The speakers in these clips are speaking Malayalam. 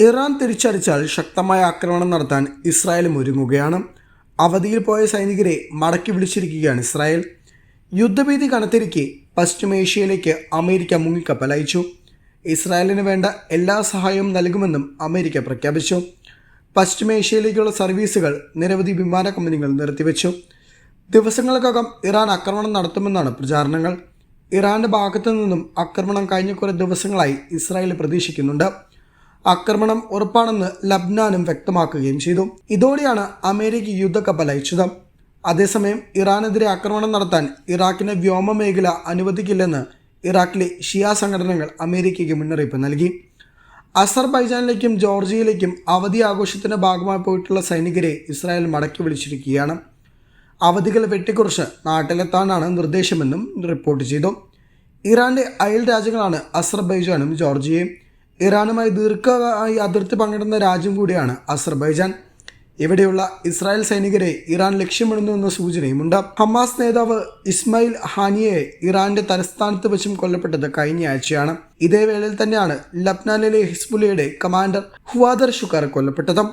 ഇറാൻ തിരിച്ചടിച്ചാൽ ശക്തമായ ആക്രമണം നടത്താൻ ഇസ്രായേലും ഒരുങ്ങുകയാണ്. അവധിയിൽ പോയ സൈനികരെ മടക്കി വിളിച്ചിരിക്കുകയാണ് ഇസ്രായേൽ. യുദ്ധഭീതി കണത്തിരിക്കെ പശ്ചിമേഷ്യയിലേക്ക് അമേരിക്ക മുങ്ങിക്കപ്പൽ അയച്ചു. ഇസ്രായേലിന് വേണ്ട എല്ലാ സഹായവും നൽകുമെന്നും അമേരിക്ക പ്രഖ്യാപിച്ചു. പശ്ചിമേഷ്യയിലേക്കുള്ള സർവീസുകൾ നിരവധി വിമാന കമ്പനികൾ നിർത്തിവെച്ചു. ദിവസങ്ങൾക്കകം ഇറാൻ ആക്രമണം നടത്തുമെന്നാണ് പ്രചാരണങ്ങൾ. ഇറാന്റെ ഭാഗത്തു നിന്നും ആക്രമണം കഴിഞ്ഞ കുറേ ദിവസങ്ങളായി ഇസ്രായേൽ പ്രതീക്ഷിക്കുന്നുണ്ട്. ആക്രമണം ഉറപ്പാണെന്ന് ലബ്നാനും വ്യക്തമാക്കുകയും ചെയ്തു. ഇതോടെയാണ് അമേരിക്ക യുദ്ധക്കപ്പൽ അയച്ചത്. അതേസമയം ഇറാനെതിരെ ആക്രമണം നടത്താൻ ഇറാഖിന് വ്യോമ മേഖല അനുവദിക്കില്ലെന്ന് ഇറാഖിലെ ഷിയ സംഘടനകൾ അമേരിക്കയ്ക്ക് മുന്നറിയിപ്പ് നൽകി. അസർബൈജാനിലേക്കും ജോർജിയയിലേക്കും അവധി ആഘോഷത്തിന്റെ ഭാഗമായി പോയിട്ടുള്ള സൈനികരെ ഇസ്രായേൽ മടക്കി വിളിച്ചിരിക്കുകയാണ്. അവധികൾ വെട്ടിക്കുറിച്ച് നാട്ടിലെത്താനാണ് നിർദ്ദേശമെന്നും റിപ്പോർട്ട് ചെയ്തു. ഇറാന്റെ അയൽ രാജ്യങ്ങളാണ് അസർബൈജാനും ജോർജിയയും. ഇറാനുമായി ദീർഘമായി അതിർത്തി പങ്കിടുന്ന രാജ്യം കൂടിയാണ് അസർബൈജാൻ. ഇവിടെയുള്ള ഇസ്രായേൽ സൈനികരെ ഇറാൻ ലക്ഷ്യമിടുന്നു എന്ന സൂചനയുമുണ്ട്. ഹമാസ് നേതാവ് ഇസ്മായിൽ ഹാനിയെ ഇറാന്റെ തലസ്ഥാനത്ത് വെച്ചും കൊല്ലപ്പെട്ടത് കഴിഞ്ഞ ആഴ്ചയാണ്. ഇതേ വേളയിൽ തന്നെയാണ് ലബ്നാനിലെ ഹിസ്ബുലയുടെ കമാൻഡർ ഹുവാദർ ഷുക്കാർ കൊല്ലപ്പെട്ടതും.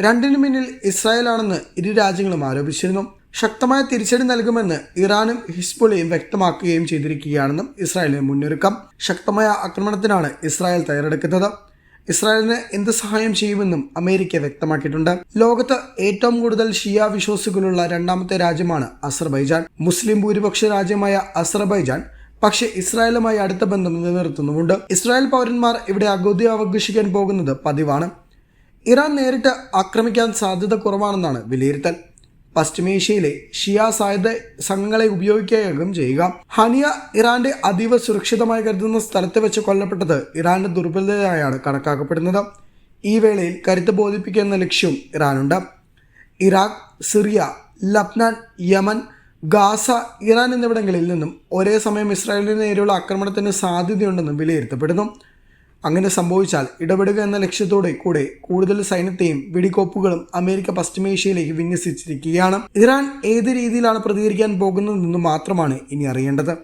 രണ്ടിനു പിന്നിൽ ഇസ്രായേലാണെന്ന് ഇരു രാജ്യങ്ങളും ആരോപിച്ചിരുന്നു. ശക്തമായ തിരിച്ചടി നൽകുമെന്ന് ഇറാനും ഹിസ്ബുളയും വ്യക്തമാക്കുകയും ചെയ്തിരിക്കുകയാണെന്നും ഇസ്രായേലിന് മുന്നൊരുക്കം. ശക്തമായ ആക്രമണത്തിനാണ് ഇസ്രായേൽ തയ്യാറെടുക്കുന്നത്. ഇസ്രായേലിന് എന്ത് സഹായം ചെയ്യുമെന്നും അമേരിക്ക വ്യക്തമാക്കിയിട്ടുണ്ട്. ലോകത്ത് ഏറ്റവും കൂടുതൽ ഷിയ വിശ്വാസികളുള്ള രണ്ടാമത്തെ രാജ്യമാണ് അസർബൈജാൻ. മുസ്ലിം ഭൂരിപക്ഷ രാജ്യമായ അസർബൈജാൻ പക്ഷേ ഇസ്രായേലുമായി അടുത്ത ബന്ധം നിലനിർത്തുന്നുമുണ്ട്. ഇസ്രായേൽ പൗരന്മാർ ഇവിടെ അഗോദ്യ അവഘോഷിക്കാൻ പോകുന്നത് പതിവാണ്. ഇറാൻ നേരിട്ട് ആക്രമിക്കാൻ സാധ്യത കുറവാണെന്നാണ് വിലയിരുത്തൽ. പശ്ചിമേഷ്യയിലെ ഷിയ സായുധ സംഘങ്ങളെ ഉപയോഗിക്കുകയും ചെയ്യുക. ഹനിയ ഇറാന്റെ അതീവ സുരക്ഷിതമായി കരുതുന്ന സ്ഥലത്ത് വെച്ച് കൊല്ലപ്പെട്ടത് ഇറാന്റെ ദുർബലതയായാണ് കണക്കാക്കപ്പെടുന്നത്. ഈ വേളയിൽ കരുത്ത് ബോധിപ്പിക്കുക എന്ന ലക്ഷ്യവും ഇറാനുണ്ട്. ഇറാഖ് സിറിയ ലബ്നാൻ യമൻ ഗാസ ഇറാൻ എന്നിവിടങ്ങളിൽ നിന്നും ഒരേ സമയം ഇസ്രായേലിന് നേരെയുള്ള ആക്രമണത്തിന് സാധ്യതയുണ്ടെന്നും വിലയിരുത്തപ്പെടുന്നു. അങ്ങനെ സംഭവിച്ചാൽ ഇടപെടുക എന്ന ലക്ഷ്യത്തോടെ കൂടെ കൂടുതൽ സൈന്യത്തെയും വെടിക്കോപ്പുകളും അമേരിക്ക പശ്ചിമേഷ്യയിലേക്ക് വിന്യസിച്ചിരിക്കുകയാണ്. ഇറാൻ ഏത് രീതിയിലാണ് പ്രതികരിക്കാൻ പോകുന്നതെന്ന് മാത്രമാണ് ഇനി അറിയേണ്ടത്.